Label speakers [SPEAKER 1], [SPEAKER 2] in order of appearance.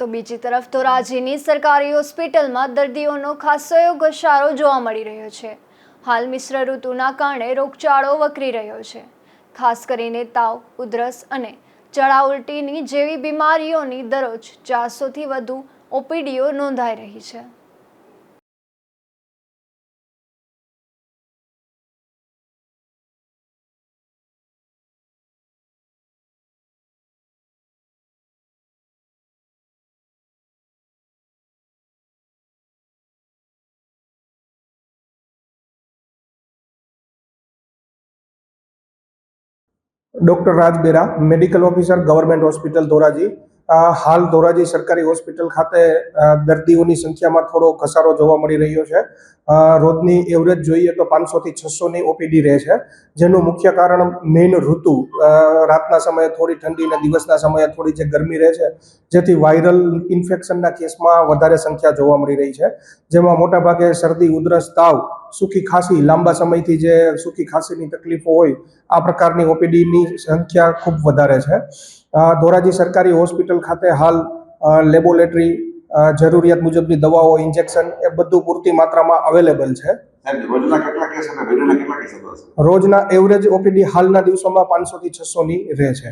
[SPEAKER 1] તો બીજી તરફ ધોરાજીની સરકારી હોસ્પિટલમાં દર્દીઓનો ખાસો એવો ઘસારો જોવા મળી રહ્યો છે. હાલ મિશ્ર ઋતુના કારણે રોગચાળો વકરી રહ્યો છે. ખાસ કરીને તાવ, ઉધરસ અને ચડા ઉલટીની જેવી બીમારીઓની દરરોજ ચારસોથી વધુ ઓપીડીઓ નોંધાઈ રહી છે.
[SPEAKER 2] Doctor Raj Bera, medical officer, government hospital Dhoraji. હાલ ધોરાજી સરકારી હોસ્પિટલ ખાતે દર્દીઓની સંખ્યામાં થોડો ઘસારો જોવા મળી રહ્યો છે. રોજની એવરેજ જોઈએ તો પાંચસોથી છસોની ઓપીડી રહે છે. જેનું મુખ્ય કારણ મેઇન ઋતુ રાતના સમયે થોડી ઠંડી અને દિવસના સમયે થોડી જે ગરમી રહે છે, જેથી વાયરલ ઇન્ફેક્શનના કેસમાં વધારે સંખ્યા જોવા મળી રહી છે. જેમાં મોટાભાગે શરદી, ઉધરસ, તાવ સૂકી ખાંસી લાંબા સમયથી જે સૂકી ખાંસીની તકલીફો હોય આ પ્રકારની ઓપીડીની સંખ્યા ખૂબ વધારે છે. ધોરાજી સરકારી હોસ્પિટલ ખાતે હાલ લેબોરેટરી જરૂરિયાત મુજબની દવાઓ ઇન્જેક્શન એ બધું પૂરતી માત્રામાં અવેલેબલ છે. રોજના એવરેજ ઓપીડી હાલના દિવસોમાં પાંચસોથી છસોની રહે છે.